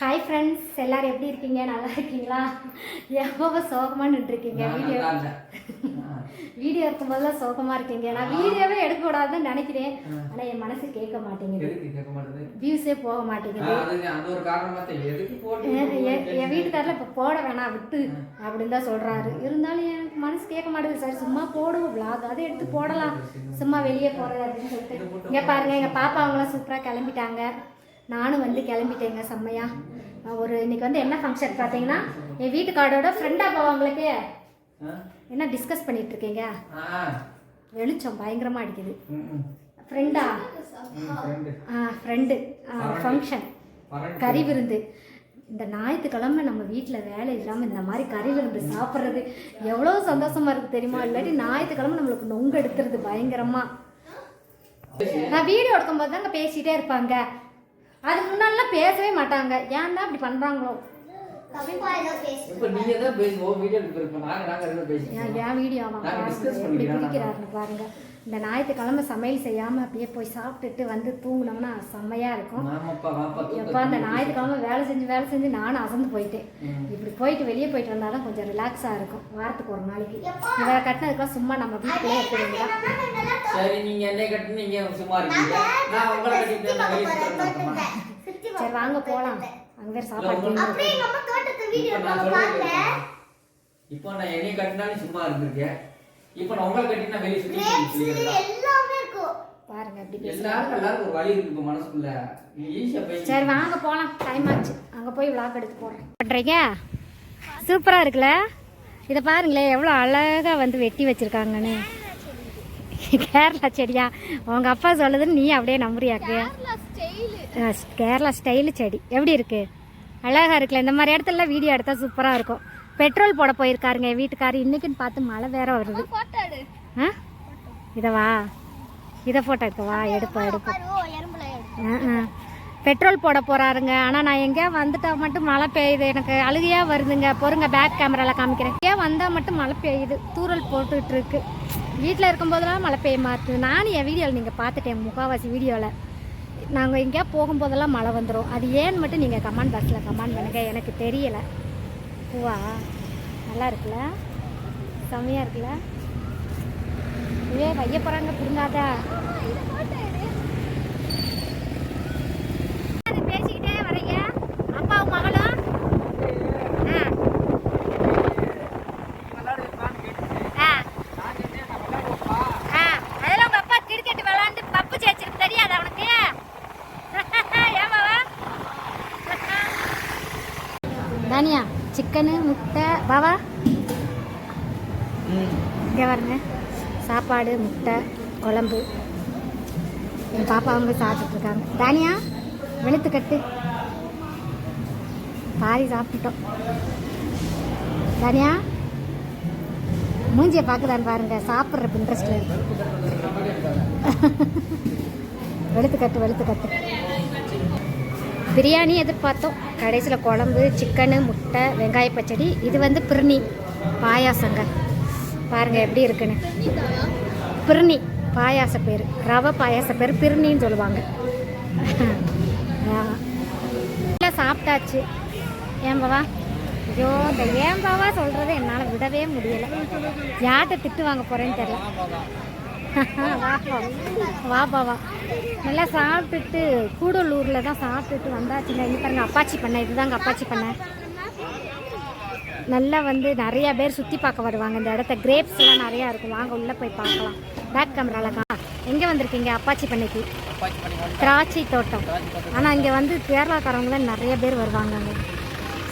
Hi friends எல்லாரும் எப்படி இருக்கீங்க? நல்லா இருக்கீங்களா? எப்போ சோகமாக நின்றுருக்கீங்க? வீடியோ வீடியோ இருக்கும்போதெல்லாம் சோகமாக இருக்கீங்க. நான் வீடியோவே எடுக்கக்கூடாதுன்னு நினைக்கிறேன். ஆனால் என் மனசு கேட்க மாட்டேங்குது. வியூஸே போக மாட்டேங்குது. என் வீட்டுக்காரில் இப்போ போட வேணாம் விட்டு அப்படின்னு தான் சொல்கிறாரு இருந்தாலும் எனக்கு மனசு கேட்க மாட்டேங்குது. சார் சும்மா போடுவோம். vlog அதை எடுத்து போடலாம். சும்மா வெளியே போகிறது அப்படின்னு சொல்லிட்டு. இங்கே பாருங்க எங்கள் பாப்பா அவங்களாம் சூப்பராக கிளம்பிட்டாங்க. நானும் வந்து கிளம்பிட்டேங்க செம்மையா. ஒரு இன்னைக்கு வந்து என்ன ஃபங்க்ஷன் பார்த்தீங்கன்னா என் வீட்டுக்காரோட ஃப்ரெண்டாக போவாங்களுக்கு ஆ? என்ன டிஸ்கஸ் பண்ணிட்டு இருக்கீங்க ஆ. வெளிச்சம் பயங்கரமாக அடிக்குது. ஃப்ரெண்டா friend. Friend function. கறி விருந்து இந்த ஞாயிற்றுக்கிழமை நம்ம வீட்டில் வேலை இல்லாமல் இந்த மாதிரி கறி விருந்து சாப்பிட்றது எவ்வளோ சந்தோஷமா இருக்கு தெரியுமா? இல்லாட்டி ஞாயிற்றுக்கிழமை நம்மளுக்கு நொங்கு எடுத்துறது பயங்கரமா. நான் வீடியோ எடுக்கும்போது தாங்க பேசிகிட்டே இருப்பாங்க. அதுக்கு முன்னாடிலாம் பேசவே மாட்டாங்க. ஏன் தான் இப்படி பண்ணுறாங்களோ என் வீடியோ அவன் நாங்க பாருங்க. discuss எப்படி பண்ணிக்கிறோம். பிடிக்கிறாருன்னு பாருங்க. இந்த ஞாயிற்றுக்கிழமை சமையல் செய்யாமல் அப்படியே போய் சாப்பிட்டுட்டு வந்து தூங்கினோம்னா செம்மையாக இருக்கும். எப்போ அந்த ஞாயிற்றுக்கிழமை வேலை செஞ்சு வேலை செஞ்சு நானும் அசந்து போயிட்டேன். இப்படி போயிட்டு வெளியே போயிட்டு வந்தாலும் கொஞ்சம் ரிலாக்ஸாக இருக்கும். வாரத்துக்கு ஒரு நாளைக்கு. இவரை கட்டினதுக்கெல்லாம் சும்மா நம்ம வீட்டிலே இருக்கிறீங்களா சரி நீங்க என்னை கட்டு நீங்க சும்மா இருக்கீங்க. நான் உங்களை கட்டிட்டு? சரி வாங்க போகலாம் அங்கே வேறு சாப்பாடு இப்போ நான் என்னை? கட்டினாலும் சும்மா இருந்திருக்கேன். இப்போ நான் உங்களை கட்டினா வெளிய சுத்தி பாருங்க அப்படி பேச எல்லாருக்கும் எல்லாருக்கும் ஒரு வழி இருக்கு மனசுக்குள்ள. நீ ஈஸியா பேசி சரி வாங்க போகலாம் டைம் ஆச்சு. அங்கே போய் விளாக் எடுத்து போடுறேன். பண்ணுறீங்க சூப்பராக இருக்குல்ல? இதை பாருங்களேன் எவ்வளோ அழகாக வந்து வெட்டி வச்சுருக்காங்கன்னு. கேரளா செடியா? உங்கள் அப்பா சொல்லுதுன்னு நீ அப்படியே நம்புறியாக்கு? கேரளா ஸ்டைலு செடி. எப்படி இருக்கு? அழகாக இருக்குல்ல இந்த மாதிரி இடத்துல வீடியோ எடுத்தால் சூப்பராக இருக்கும். பெட்ரோல் போட போயிருக்காருங்க என் வீட்டுக்காரு. இன்னைக்குன்னு பார்த்து மழை வேற வருது. ஆ? இதவா இதை ஃபோட்டோ எடுக்கவா எடுப்போம் எடுப்போம் ஆ, ஆ. பெட்ரோல் போட போறாருங்க. ஆனால் நான் எங்கேயா வந்துட்டா மட்டும் மழை பெய்யுது. எனக்கு அழுகையா வருதுங்க. பொறுங்க பேக் கேமராவில் காமிக்கிறேன். ஏன் வந்தால் மட்டும் மழை பெய்யுது. தூறல் போட்டுட்டு இருக்கு. வீட்டில் இருக்கும்போதெல்லாம் மழை பெய்ய மாட்டுது. நானும் என் வீடியோவில் நீங்கள் பார்த்துட்டேன் முக்கால்வாசி வீடியோவில் நாங்கள் எங்கேயா போகும்போதெல்லாம் மழை வந்துடும் அது ஏன்னு மட்டும் நீங்கள் கமெண்ட் பாக்ஸில் கமெண்ட் பண்ணுங்க. எனக்கு தெரியலை. பூவா? நல்லா இருக்குல்ல செம்மையாக இருக்குல்ல இதே வைய போகிறாங்க பிடுங்காதா பேசி பேசிக்கிட்டே வரீங்க அப்பாவும் மகளும் ஆ. ஆ. ஆ. அதெல்லாம் உங்க அப்பா கிரிக்கெட் விளையாண்டு பப்பு ஜெயிச்சிருக்கு தெரியாது அவனுக்கு ஏமாவா தானியா சிக்கனு முட்டை பாவா இங்கே பாருங்க. சாப்பாடு முட்டை குழம்பு. என் பாப்பா அவங்க சாப்பிட்டுட்டு இருக்காங்க. தானியா வெளுத்து கட்டு பாதி சாப்பிட்டுட்டோம். தானியா மூஞ்சியை பார்க்குதான்னு பாருங்க. சாப்பிட்ற இன்ட்ரெஸ்டில் இருக்கு வெளுத்து கட்டு வெளுத்து கட்டு பிரியாணி எதிர்பார்த்தோம். கடைசியில் குழம்பு சிக்கனு முட்டை வெங்காய பச்சடி. இது வந்து பிரிணி பாயாசங்க. பாருங்க எப்படி இருக்குன்னு. பிரிணி பாயாச பேர். ரவை பாயாச பேர் பிரிணின்னு சொல்லுவாங்க. இல்லை சாப்பிட்டாச்சு. ஏன் பாவா? ஐயோ இந்த ஏன் பாவா சொல்கிறத என்னால் விடவே முடியலை. யார்கிட்ட திட்டு வாங்க போகிறேன்னு தெரியல. வா பா. வா. பாவா நல்லா சாப்பிட்டுட்டு கூடலூரில் தான் சாப்பிட்டுட்டு வந்தாச்சுங்க. இங்கே பாருங்க அப்பாச்சி பண்ணை. இதுதாங்க அப்பாச்சி பண்ணை. நல்லா வந்து நிறைய பேர் சுற்றி பார்க்க வருவாங்க இந்த இடத்த. கிரேப்ஸ்லாம் நிறையா இருக்கும். வாங்க உள்ளே போய் பார்க்கலாம். பேக் கேமராலக்கா எங்கே வந்திருக்கீங்க அப்பாச்சி பண்ணைக்கு? திராட்சை தோட்டம். ஆனால் இங்கே வந்து கேரளாக்காரவங்களாம் நிறைய பேர் வருவாங்க அங்கே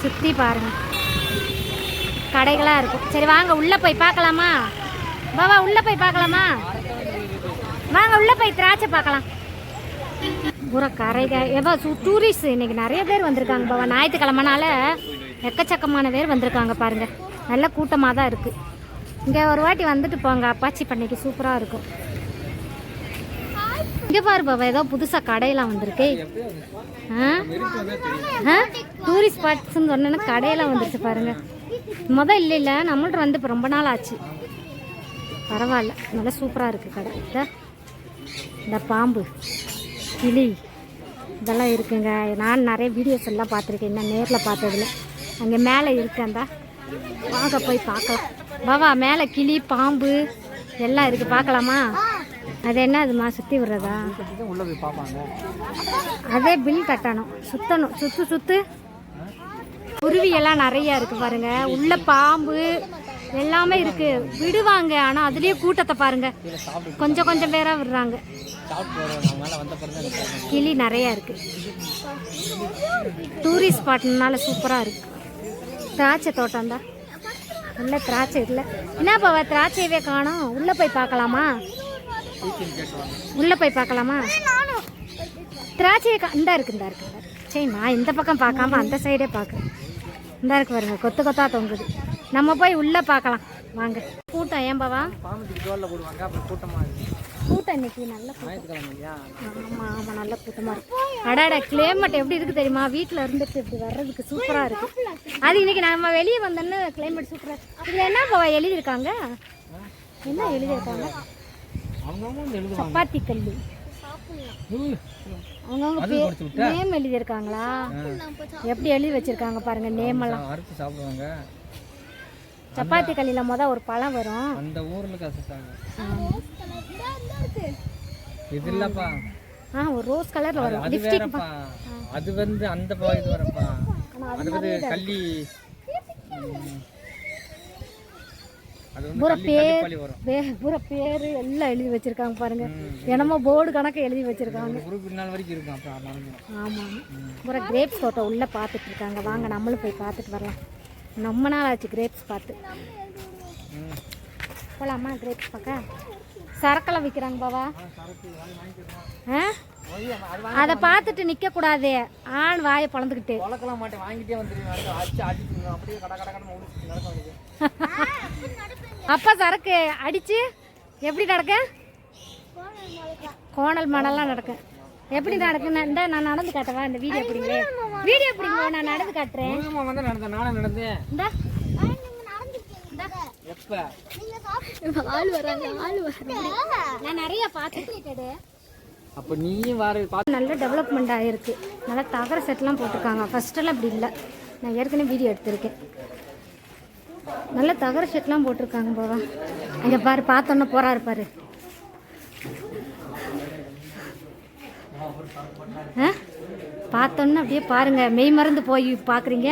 சுற்றி பாருங்கள் கடைகளாக இருக்கும். சரி வாங்க உள்ளே போய் பார்க்கலாமா? பாபா உள்ளே போய் பார்க்கலாமா? வாங்க உள்ளே போய் திராட்சை பார்க்கலாம். பூரா கரைக ஏவா சு டூரிஸ்ட் இன்னைக்கு நிறைய பேர் வந்திருக்காங்க பாவா. ஞாயிற்றுக்கிழமனால எக்கச்சக்கமான பேர் வந்திருக்காங்க பாருங்க. நல்ல கூட்டமாக தான் இருக்குது இங்கே ஒரு வாட்டி வந்துட்டு போங்க அப்பாச்சி பண்ணைக்கு சூப்பராக இருக்கும். இங்கே பாரு பாபா ஏதோ புதுசாக கடையெல்லாம் வந்திருக்கு. ஆ? ஆ? டூரிஸ்ட் ஸ்பாட்ஸ்ன்னு சொன்னேன்னா கடையெல்லாம் வந்துருச்சு பாருங்க. மொதல் இல்லை இல்லை நம்மள்ட்ட வந்து இப்போ ரொம்ப நாள் ஆச்சு. பரவாயில்ல நல்லா சூப்பராக இருக்குது கடை. இதா. இந்த பாம்பு கிளி இதெல்லாம் இருக்குங்க. நான் நிறைய வீடியோஸ் எல்லாம் பார்த்துருக்கேன். இன்னும் நேரில் பார்த்ததில்ல. அங்கே மேலே இருக்கேன்டா. வாங்க போய் பார்க்கலாம். பாவா மேலே கிளி பாம்பு எல்லாம் இருக்குது பார்க்கலாமா? அது என்ன அதுமா சுற்றி விடுறதா? உள்ள போய் பார்ப்பாங்க அதே பில் கட்டணும். சுத்தணும். சுற்று சுற்று குருவியெல்லாம் நிறையா இருக்குது பாருங்கள் உள்ள பாம்பு எல்லாமே இருக்கு. விடுவாங்க ஆனா அதுலயே கூட்டத்தை பாருங்க. கொஞ்சம் கொஞ்சம் பேரா விடுறாங்க. கிளி நிறைய இருக்கு. டூரிஸ்ட் ஸ்பாட்னால சூப்பரா இருக்கு. திராட்சை தோட்டம் தான். உள்ள திராட்சை இல்லை. என்ன பாவா திராட்சையவே காணோம். உள்ள போய் பார்க்கலாமா? உள்ள போய் பார்க்கலாமா? திராட்சையை கா இருக்கு இந்த இருக்கு இந்த இருக்கு. சரி நான் இந்த பக்கம் பார்க்காம அந்த சைடே பார்க்குறேன். இந்த இருக்கு பாருங்க கொத்து கொத்தா தொங்குது. நம்ம போய் உள்ள பார்க்கலாம். வாங்க. கூட்டம் ஏன் பாவா? கூட்டமாக கூட்டம் இன்னைக்கு நல்ல கூட்டம். ஞாயிற்றுக்கிழமை இல்லையா ஆமா ஆமா நல்ல கூட்டமா இருக்கு. அடாடா கிளைமேட் எப்படி இருக்கு தெரியுமா? வீட்ல இருந்துட்டு இப்படி வர்றதுக்கு சூப்பரா இருக்கு. அது இன்னைக்கு நம்ம வெளியே வந்தோன்னு கிளைமேட் சூப்பரா இருக்கு. இதுல என்ன பாவா எழுதியிருக்காங்க? என்ன எழுதியிருக்காங்க? சப்பாத்தி உய். அவங்கவுங்க? நேம் எழுதியிருக்காங்களா? எப்படி எழுதி வச்சிருக்காங்க பாருங்க நேம் எல்லாம். சப்பாத்தி கல்லில முத ஒரு பழம் வரும். அந்த ஊரில் இது இல்லப்பா. ஆ ஒரு ரோஸ் கலர்ல வரும். அது லிப்ஸ்டிக் அது வந்து அந்த பா இது வரப்பா அது வந்து கள்ளி. பூரா பேர் பூரா பேரு எல்லாம் எழுதி வச்சிருக்காங்க பாருங்க. என்னமோ போர்டு கணக்கு எழுதி வச்சிருக்காங்க. ஒரு குரூப் நாள் வரைக்கும் இருக்கும் அப்புறம் மறந்துடும். ஆமாம் பூரா கிரேப்ஸ் தோட்டம் உள்ளே பார்த்துட்டு இருக்காங்க. வாங்க நம்மளும் போய் பார்த்துட்டு வரலாம். ரொம்ப நாள் ஆச்சு கிரேப்ஸ் பார்த்து. போகலாமா கிரேப்ஸ் பார்க்க. சரக்கெல்லாம் விற்கிறாங்க பாவா. ஆ? அதை பார்த்துட்டு நிற்கக்கூடாது ஆண் வாயை வேண்டியது அப்பா சரக்கு அடிச்சு எப்படி நடக்க? கோணல் மணல்லாம் நடக்கும் எப்படி நடக்குன்னு இந்த நான் நடந்து காட்டவா? இந்த வீடியோ பிடிங்களே வீடியோ பிடிங்க நான் நடந்து காட்டுறேன். முருகமா வந்து நடந்தேன் நானும் நடந்தேன். இந்த. எப்ப? ஆள் வராங்க ஆள் வராங்க. நான் நிறைய பார்த்துட்டு அப்ப நீயும் வார பார்த்து நல்ல டெவலப்மெண்ட் ஆகிருக்கு நல்லா தகர செட்லாம் போட்டிருக்காங்க. ஃபஸ்ட்டெல்லாம் இப்படி இல்லை. நான் ஏற்கனவே வீடியோ எடுத்திருக்கேன். நல்ல தகர செட்லாம் போட்டிருக்காங்க பாவா. இங்கே பாரு பார்த்தோன்னே போறாரு பாரு. பார்த்தோன்னே அப்படியே பாருங்க. மெய் மறந்து போய் பார்க்குறீங்க.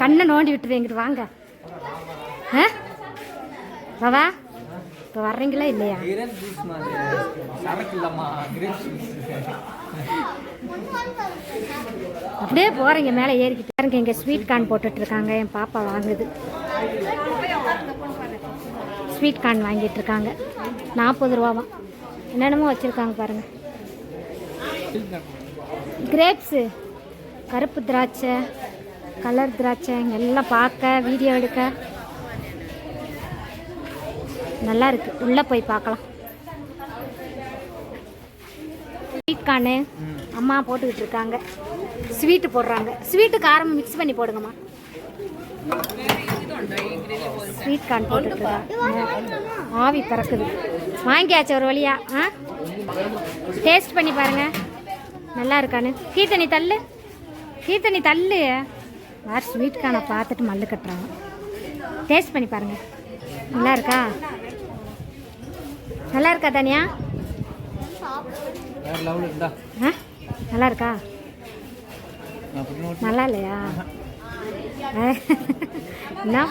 கண்ணை நோண்டி விட்டுருவீங்கிட்டு வாங்க. ஆ? பாவா இப்போ வர்றீங்களா இல்லையா? அப்படியே போறீங்க. மேலே ஏறிக்கிட்டு பாருங்க. இங்கே ஸ்வீட் கார்ன் போட்டுட்டு இருக்காங்க என் பாப்பா வாங்குது. ஸ்வீட் கார்ன் வாங்கிட்டு இருக்காங்க நாற்பது ரூபாவாம் என்னென்னமோ வச்சுருக்காங்க பாருங்க. கிரேப்ஸு கருப்பு திராட்சை கலர் திராட்சை இங்கே எல்லாம் பார்க்க வீடியோ எடுக்க. நல்லா இருக்கு. உள்ளே போய் பார்க்கலாம். ஸ்வீட்கார்னு அம்மா போட்டுக்கிட்டு இருக்காங்க. ஸ்வீட்டு போடுறாங்க. ஸ்வீட்டு காரம் மிக்ஸ் பண்ணி போடுங்கம்மா. ஸ்வீட் கார்ன் போட்டுட்டு ஆவி பறக்குது. வாங்கியாச்சு ஒரு வழியா ஆ? டேஸ்ட் பண்ணி பாருங்கள் நல்லா இருக்கான்னு கீர்த்தனி தள்ளு. கீர்த்தனி தள்ளு. வேறு ஸ்வீட் கார்னை பார்த்துட்டு மல்லு கட்டுறாங்க. டேஸ்ட் பண்ணி பாருங்க. நல்லா இருக்கா நல்லா இருக்கா தனியா நல்லா இருக்கா நல்லா இல்லையா? என்ன?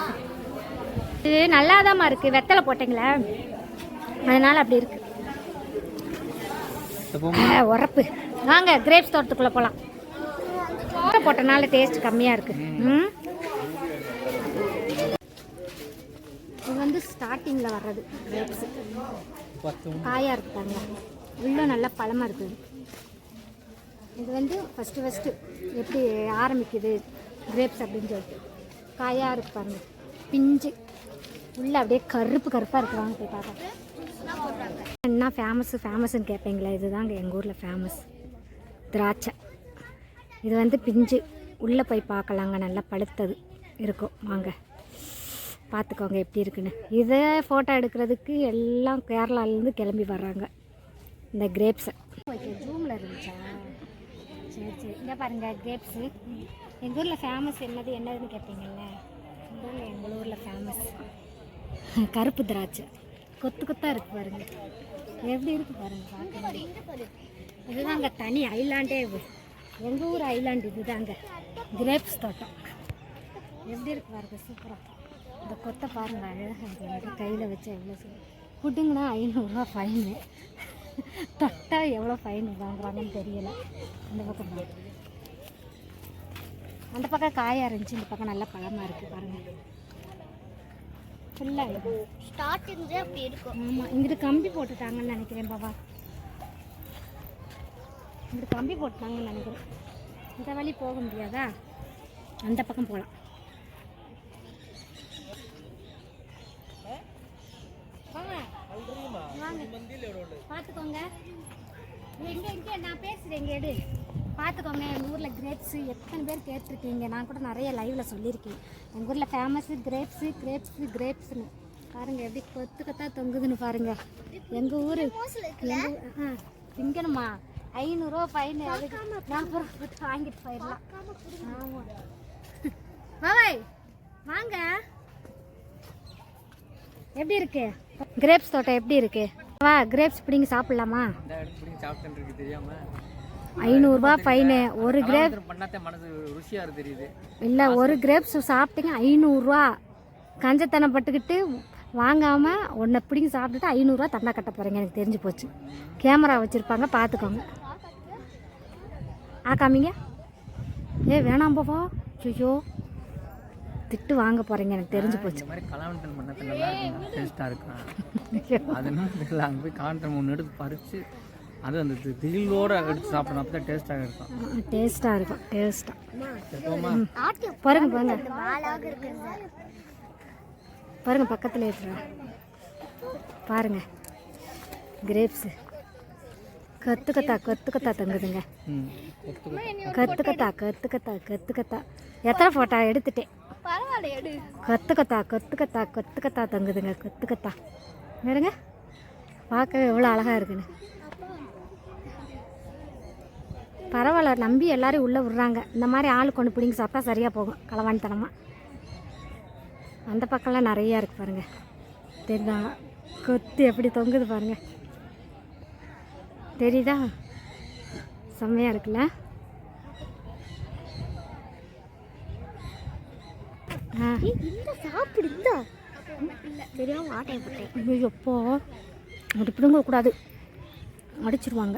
இது நல்லாதாம்மா இருக்கு. வெத்தலை போட்டீங்களா. அதனால அப்படி இருக்கு. ஆ, உரப்பு. வாங்க கிரேப்ஸ் தோட்டத்துக்குள்ளே போகலாம் போட்டனால டேஸ்ட் கம்மியாக இருக்குது ம். இது வந்து ஸ்டார்டிங்கில் வர்றது கிரேப்ஸு காயாக இருக்குது பாருங்க உள்ளே நல்லா பழமாக இருக்குது. இது வந்து ஃபஸ்ட்டு ஃபஸ்ட்டு எப்படி ஆரம்பிக்குது கிரேப்ஸ் அப்படின்னு சொல்லிட்டு. காயாக இருக்கு பாருங்க. பிஞ்சு. உள்ளே அப்படியே கருப்பு கருப்பாக இருக்கு. வாங்க போய் பார்க்க என்ன ஃபேமஸ்ஸு ஃபேமஸ்ன்னு கேட்பீங்களா? இதுதாங்க எங்கள் ஊரில் ஃபேமஸ் திராட்சை. இது வந்து பிஞ்சு. உள்ளே போய் பார்க்கலாங்க. நல்லா பழுத்தது இருக்கும். வாங்க. பார்த்துக்கோங்க எப்படி இருக்குன்னு. இதை ஃபோட்டோ எடுக்கிறதுக்கு எல்லாம் கேரளாலேருந்து கிளம்பி வர்றாங்க. இந்த கிரேப்ஸை ஜூமில் இருந்துச்சா? சரி சரி. இங்கே பாருங்க கிரேப்ஸு எங்கள் ஊரில் ஃபேமஸ் என்னது என்னதுன்னு கேட்பீங்கள்ல எங்கள் ஊரில் ஃபேமஸ் கருப்பு திராட்சை. கொத்து கொத்தாக இருக்கு பாருங்க. எப்படி இருக்கு பாருங்க பார்க்க இதுதாங்க தனி ஐலாண்டே இது. எங்கள் ஊர் ஐலாண்டு இதுதாங்க. கிரேப்ஸ் தோட்டம். எப்படி இருக்கு பாருங்க சூப்பராக இந்த கொத்தை பாருங்க அழகாக இருக்கு. கையில் வச்சு எவ்வளோ சூப்பர் ஃபுட்டுங்கன்னா ஐநூறுரூவா ஃபைனு தொட்டா எவ்வளோ ஃபைன் வாங்குறாங்கன்னு தெரியலை. அந்த பக்கம் பாருங்க. அந்த பக்கம் காயாக இருந்துச்சு இந்த பக்கம் நல்லா பழமாக இருக்குது பாருங்கள் ஃபுல்லாக ஸ்டார்டிங் அப்படி இருக்கும். ஆமாம் இங்கிட்டு கம்பி போட்டுட்டாங்கன்னு நினைக்கிறேன் பாபா. இங்கிட்டு கம்பி போட்டுட்டாங்கன்னு நினைக்கிறேன். இந்த வழி போக முடியாதா? அந்த பக்கம் போகலாம் பார்த்துக்கோங்க. எங்கே எங்கே நான் பேசுகிறேன் இங்கே எடு. பார்த்துக்கோங்க எங்கள் ஊரில் கிரேப்ஸு எத்தனை பேர் கேட்டிருக்கீங்க? நான் கூட நிறைய லைவில் சொல்லியிருக்கேன். எங்கள் ஊரில் ஃபேமஸு கிரேப்ஸு கிரேப்ஸு கிரேப்ஸ்னு பாருங்க எப்படி கொத்து கொத்தா தொங்குதுன்னு பாருங்க. எங்கள் ஊர் எங்கள் ஆ திங்கணுமா? ஐநூறுரூவா ஃபைன் அதுக்கு நான் அப்புறம் போட்டு வாங்கிட்டு போயிடலாம். ஆமாம் பாபாய் வாங்க. எப்படி இருக்கு? கிரேப்ஸ் தோட்டம் எப்படி இருக்கு? வா கிரேப்ஸ் பிடிங்கி சாப்பிடலாமா? இந்த இடத்துல ஐநூறுரூவா ஃபைனு ஒரு கிரேப் இல்லை ஒரு கிரேப்ஸ் சாப்பிட்டீங்க ஐநூறுரூவா கஞ்சத்தனம் பட்டுக்கிட்டு வாங்காமல் ஒன்றை பிடிங்கி சாப்பிட்டுட்டு ஐநூறுரூவா தண்டா கட்ட போகிறீங்க எனக்கு தெரிஞ்சு போச்சு. கேமரா வச்சுருப்பாங்க பார்த்துக்கோங்க ஆ காமிங்க. ஏ வேணாம் போவா. ஐயோ திட்டு வாங்க போகிறீங்க எனக்கு தெரிஞ்சு போச்சு. இந்த மாதிரி பண்ணாத நல்லா இருக்கும் அதனால அங்கே போய் காந்திரம் ஒன்று எடுத்து பறிச்சு அது அந்த திகிலோட எடுத்து சாப்பிடணும். அப்போ தான் டேஸ்ட்டாக இருக்கும். டேஸ்ட்டாக இருக்கும். டேஸ்ட்டாக போமா பாருங்க பாருங்க. பாருங்க பக்கத்தில் இருக்கிற பாருங்க. கிரேப்ஸு கத்துக்கத்தா கத்துக்கத்தா தங்குதுங்க. கத்துக்கத்தா. கத்துக்கத்தா கத்துக்கத்தா எத்தனை ஃபோட்டோ எடுத்துட்டேன்? கத்துக்கத்தா கத்துக்கத்தா கத்துக்கத்தா தங்குதுங்க. கத்துக்கத்தா. வேறுங்க பார்க்க எவ்வளோ அழகாக இருக்குன்னு. பரவாயில்ல நம்பி எல்லாரையும் உள்ளே விட்றாங்க. இந்த மாதிரி ஆள் கொண்டு பிடிங்கி சாப்பிட்டா சரியாக போகும். களவாணித்தனமாக அந்த பக்கம்லாம் நிறையா இருக்கு பாருங்க. தெரியுதா? கொத்து எப்படி தொங்குது பாருங்க. தெரியுதா? செம்மையாக இருக்குல்ல? ஆ. இந்த சாப்பிடு இந்த. தெரியாம ஆட்டையை போட்டேன் ஐயோ எப்போ அப்படி பிடுங்க கூடாது அடிச்சிருவாங்க.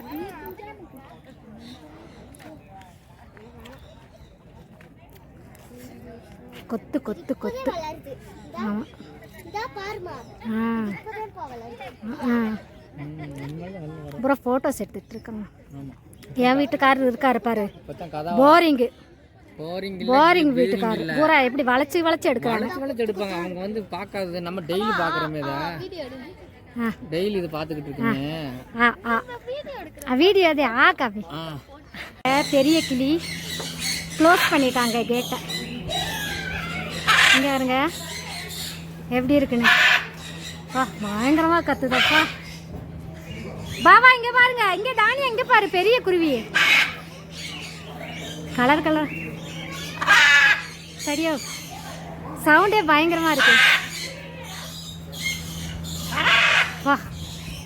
கொத்து கொத்து கொத்து. ஆமாம் அப்புறம் ஃபோட்டோஸ் எடுத்துட்டு இருக்காங்க என் வீட்டுக்காரர் இருக்காரு பாரு. போரிங்கு போரிங் போரிங் வீட்டுக்காரர். பூரா எப்படி வளைச்சு வளைச்சு எடுக்கிறாங்க. வளைச்சு வளைச்சு எடுப்பாங்க. அவங்க வந்து பார்க்காதது. நம்ம டெய்லி பார்க்குறோமே இதை. வீடியோ எடு ஆ டெய்லி இது பார்த்துக்கிட்டு இருக்கீங்க. வீடியோ அது ஆ காபி. பெரிய கிளி. க்ளோஸ் பண்ணிட்டாங்க கேட்டை இங்கே பாருங்க. எப்படி இருக்குன்னு. வா பயங்கரமாக கத்துதப்பா. பாபா இங்கே பாருங்க. இங்கே தானி இங்கே பாரு பெரிய குருவி. கலர் கலர் சரியா? சவுண்டே பயங்கரமாக இருக்கு.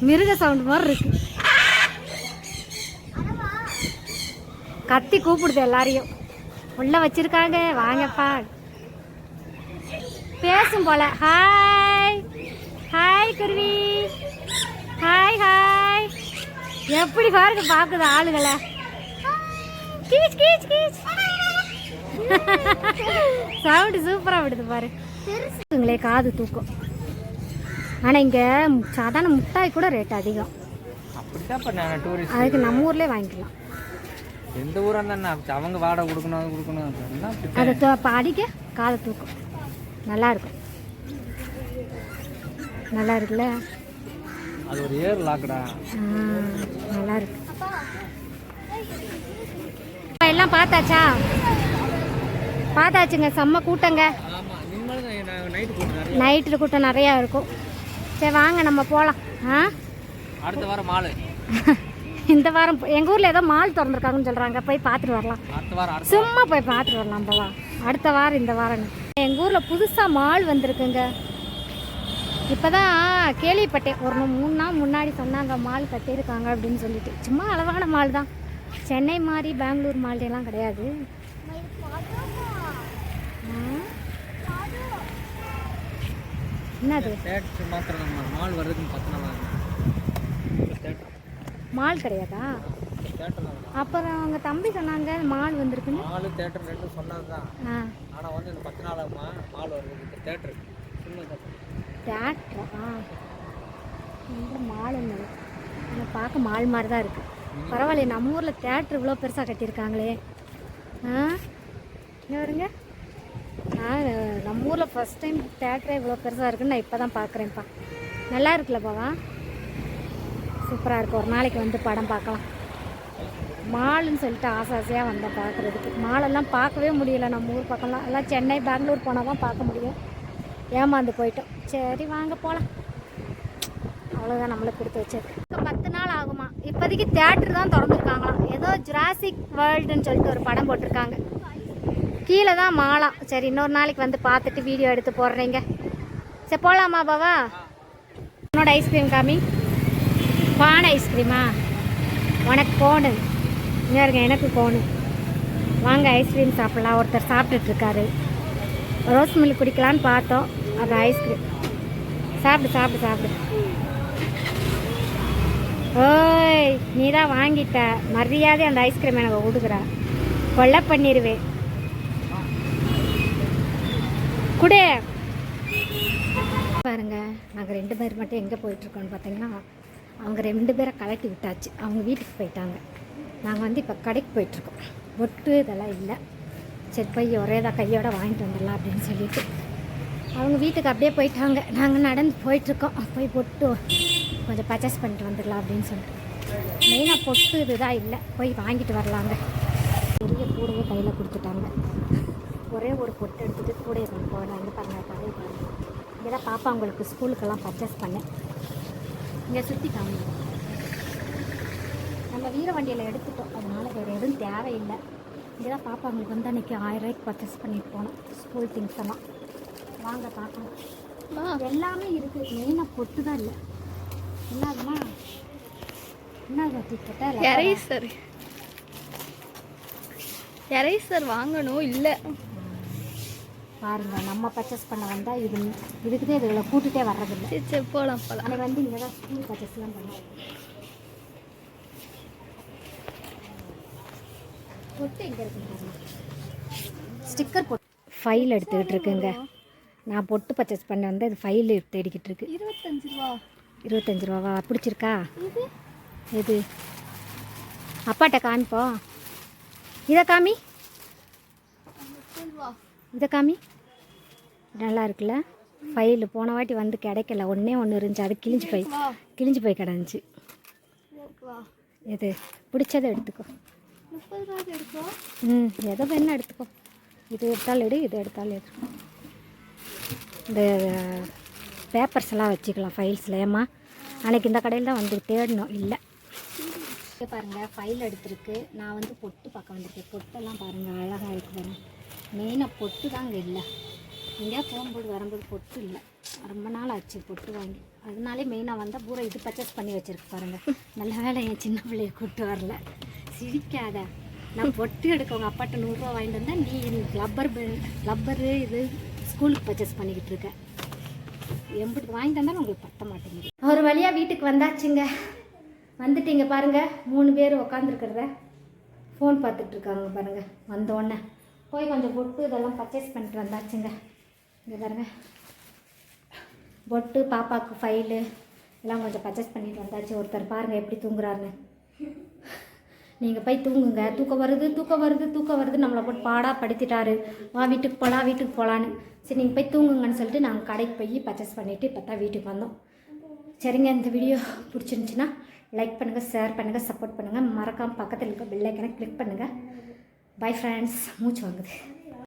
மிருக சவுண்ட் மாதிரி இருக்கு. கத்தி கூப்பிடுது எல்லாரையும். உள்ள வச்சிருக்காங்க. வாங்கப்பா. பேசும் போல. ஹாய் ஹாய் குருவி. ஹாய் ஹாய் எப்படி பாருங்க பாக்குது ஆளுகளை. கீச் கீச் கீச். சவுண்டு சூப்பராக விடுது பாரு. காது தூக்கம். ஆனால் இங்கே சாதாரண முட்டாய் கூட ரேட் அதிகம். அதுக்கு நம்ம ஊர்லேயே வாங்கிக்கலாம். எந்த ஊராக இருந்தா அவங்க வாடகை கொடுக்கணும் கொடுக்கணும் அதை அடிக்க காதை தூக்கும். நல்லா இருக்கும். நல்லா இருக்குல்ல? அது ஒரு ஏர் லாக்கடா நல்லா இருக்கு. எல்லாம் பார்த்தாச்சா? பார்த்தாச்சுங்க செம்ம கூட்டங்க. ஆமாம் நிம்மதி நைட்டு போட்டு நிறைய நைட்டு கூட்டம் நிறையா இருக்கும். சரி வாங்க நம்ம போகலாம் ஆ? அடுத்த வாரம் மாலு. இந்த வாரம் எங்கள் ஊரில் ஏதோ மால் திறந்துருக்காங்கன்னு சொல்கிறாங்க போய் பார்த்துட்டு வரலாம். சும்மா போய் பார்த்துட்டு வரலாம் போவா அடுத்த வாரம் இந்த வாரம். எங்கள் ஊரில் புதுசாக மால் வந்திருக்குங்க. இப்போ தான் கேள்விப்பட்டேன். ஒரு மூணு நாள் முன்னாடி சொன்னாங்க மால் கட்டியிருக்காங்க அப்படின்னு சொல்லிட்டு. சும்மா அளவான மால் தான். சென்னை மாதிரி பெங்களூர் மால் எல்லாம் கிடையாது. என்னது? தேட்டர் மாத்திரம் நம்ம மால் வர்றதுக்கு பத்து நாள் ஆகும். தேட்டர் மால் கிடையாதா? அப்புறம் அவங்க தம்பி சொன்னாங்க மால் வந்திருக்குன்னு. மாலு தேட்டர் ரெண்டும் சொன்னது தான். ஆனால் வந்து இந்த பத்து நாள் ஆகுமா? மால் வருது தேட்டர் தேட்டர் ரொம்ப மால் என்னது? ஆனா பார்க்க மால் மாதிரி தான் இருக்குது பரவாயில்ல நம்ம ஊரில் தேட்டர் இவ்வளோ பெருசாக கட்டியிருக்காங்களே. ஆ? இங்க வருங்க. நம்ம ஊரில் ஃபஸ்ட் டைம் தேட்டரே இவ்வளோ பெருசாக இருக்குன்னு நான் இப்போ தான் பார்க்குறேன்ப்பா நல்லா இருக்குல்ல பாவா? சூப்பராக இருக்குது ஒரு நாளைக்கு வந்து படம் பார்க்கலாம். மாலுன்னு சொல்லிட்டு ஆசை ஆசையாக வந்தேன் பார்க்குறதுக்கு மாலெல்லாம் பார்க்கவே முடியல நம்ம ஊர் பக்கம்லாம். எல்லாம் சென்னை பெங்களூர் போனால் தான் பார்க்க முடியும். ஏமாந்து போயிட்டோம். சரி வாங்க போகலாம் அவ்வளோதான் நம்மளுக்கு கொடுத்து வச்சது இப்போ பத்து நாள் ஆகுமா? இப்போதைக்கு தேட்டர் தான் திறந்துருக்காங்களாம். ஏதோ ஜுராசிக் வேர்ல்டுன்னு சொல்லிட்டு ஒரு படம் போட்டிருக்காங்க. கீழே தான் மாலாம் சரி இன்னொரு நாளைக்கு வந்து பார்த்துட்டு வீடியோ எடுத்து போடுறீங்க. சரி போகலாமா பாவா உன்னோட ஐஸ்கிரீம் காமி. பானை ஐஸ்கிரீமா உனக்கு கோனு இங்கே எனக்கு போகணும் வாங்க ஐஸ்கிரீம் சாப்பிட்லாம். ஒருத்தர் சாப்பிட்டுட்ருக்காரு ரோஸ் மில்க் குடிக்கலான்னு பார்த்தோம். அது ஐஸ்கிரீம் சாப்பிடு சாப்பிடு சாப்பிடு. ஓய் நீ தான் வாங்கிட்ட. மரியாதை அந்த ஐஸ்கிரீம் எனக்கு கொடுக்குற. கொல்லை பண்ணிடுவேன் குடே. பாருங்க நாங்கள் ரெண்டு பேர் மட்டும் எங்கே போயிட்டுருக்கோன்னு பார்த்தீங்கன்னா அவங்க ரெண்டு பேரை கலட்டி விட்டாச்சு. அவங்க வீட்டுக்கு போயிட்டாங்க. நாங்கள் வந்து இப்போ கடைக்கு போயிட்டுருக்கோம். ஒட்டு இதெல்லாம் இல்லை. சரி போய் ஒரேதான் கையோட வாங்கிட்டு வந்துடலாம் அப்படின்னு சொல்லிட்டு. அவங்க வீட்டுக்கு அப்படியே போயிட்டாங்க. நாங்கள் நடந்து போயிட்டுருக்கோம். போய் பொட்டு கொஞ்சம் பர்ச்சேஸ் பண்ணிட்டு வந்துடலாம் அப்படின்னு சொல்லிட்டு. மெயினாக பொட்டு இதுதான் இல்லை. போய் வாங்கிட்டு வரலாங்க. பெரிய கூடவே கையில் கொடுத்துட்டாங்க. ஒரே ஒரு பொட்டு எடுத்துகிட்டு கூடையை கொண்டு போகலாம் இங்கே பாருங்க கடையை பாருங்க இங்கே தான் பாப்பா உங்களுக்கு ஸ்கூலுக்கெல்லாம் பர்ச்சேஸ் பண்ணேன். இங்கே சுற்றி காமிங்க. நம்ம வீர வண்டியில் எடுத்துட்டோம். அதனால வேறு எதுவும் தேவையில்லை. இங்கே தான் பாப்பா அவங்களுக்கு வந்து அன்றைக்கி ஆயிரம் ரூபாய்க்கு பர்ச்சேஸ் பண்ணிட்டு போனோம். ஸ்கூல் திங்ஸ் எல்லாம். வாங்க பார்க்கலாம் எல்லாமே இருக்குது மெயினாக பொட்டு தான் இல்லை. என்னதுன்னா என்ன கட்டிக்கிட்ட எரேசர் எரேசர் வாங்கணும்? இல்லை. பாருங்க நம்ம பர்ச்சேஸ் பண்ண வந்தால் இது இதுக்குதே இதில் கூட்டுட்டே வர்றதில்லை. சரி போகலாம் போகலாம் அன்றைக்கி வந்து இங்கே தான் ஸ்கூல் பர்ச்சேஸ்லாம் பண்ணுவோம் பொட்டு எங்கே இருக்குங்க ஸ்டிக்கர் பொட்டு. ஃபைல் எடுத்துக்கிட்டு இருக்குங்க. நான் பொட்டு பர்ச்சேஸ் பண்ண வந்து அது ஃபைல் தேடிக்கிட்டு இருக்கு. இருபத்தஞ்சு ரூபா. இருபத்தஞ்சி ரூபாவா? பிடிச்சிருக்கா? இது? எது? அப்பாட்ட காமிப்போம் இதை காமி. இதை காமி. நல்லா இருக்குல்ல ஃபைலு போன வாட்டி வந்து கிடைக்கல. ஒன்றே ஒன்று இருந்துச்சு. அது கிழிஞ்சு போய் கிழிஞ்சு போய் கிடந்துச்சு. எது? பிடிச்சதை எடுத்துக்கோ. ம் எதை வேணால் எடுத்துக்கோ. இது எடுத்தாலும் எடு இது எடுத்தாலும் எடு. இந்த பேப்பர்ஸ் எல்லாம் வச்சுக்கலாம் ஃபைல்ஸில் ஏம்மா? அன்றைக்கி இந்த கடையில் தான் வந்து தேடணும். இல்லை. பாருங்கள் ஃபைல் எடுத்திருக்கு. நான் வந்து பொட்டு பார்க்க வந்திருக்கேன். பொட்டெல்லாம் பாருங்கள் அழகாக இருக்குது மெயினாக பொட்டு தான் அங்கே இல்லை. எங்கேயா போகும்போது வரும்போது பொட்டு இல்லை. ரொம்ப நாள் ஆச்சு பொட்டு வாங்கி. அதனாலே மெயினாக வந்தால் பூரா இது பர்ச்சேஸ் பண்ணி வச்சுருக்கு பாருங்கள் நல்ல வேலை என் சின்ன பிள்ளைய கூப்பிட்டு வரல. சிரிக்காத. நான் பொட்டு எடுக்க உங்கள் அப்பாட்ட நூறுரூவா வாங்கிட்டு வந்தேன். நீ லப்பர் லப்பரு இது ஸ்கூலுக்கு பர்ச்சேஸ் பண்ணிக்கிட்டு இருக்க. எம்பிட்டு வாங்கிட்டு வந்தாலும் உங்களுக்கு பத்த மாட்டேங்குது. ஒரு வழியாக வீட்டுக்கு வந்தாச்சுங்க. வந்துட்டீங்க பாருங்க. மூணு பேர் உக்காந்துருக்கிறத ஃபோன் பார்த்துட்ருக்காங்க பாருங்கள் வந்தோடனே போய் கொஞ்சம் பொட்டு இதெல்லாம் பர்ச்சேஸ் பண்ணிட்டு வந்தாச்சுங்க. இங்கே பாருங்க. பொட்டு பாப்பாவுக்கு ஃபைலு எல்லாம் கொஞ்சம் பர்ச்சேஸ் பண்ணிட்டு வந்தாச்சு. ஒருத்தர் பாருங்க எப்படி தூங்குறாருன்னு. நீங்கள் போய் தூங்குங்க. தூக்கம் வருது தூக்கம் வருது தூக்கம் வருது. நம்மளை போட்டு பாடாக படுத்திட்டாரு. வா வீட்டுக்கு போகலாம் வீட்டுக்கு போகலான்னு சரி நீங்கள் போய் தூங்குங்கன்னு சொல்லிட்டு நாங்கள் கடைக்கு போய் பர்ச்சேஸ் பண்ணிவிட்டு இப்போ தான் வீட்டுக்கு வந்தோம். சரிங்க இந்த வீடியோ பிடிச்சிருந்துச்சின்னா லைக் பண்ணுங்கள் ஷேர் பண்ணுங்கள் சப்போர்ட் பண்ணுங்கள் மறக்காமல் பக்கத்தில் இருக்க பெல்லைக்கனை கிளிக் பண்ணுங்கள் பை ஃப்ரெண்ட்ஸ் மூச்சு வாங்குது.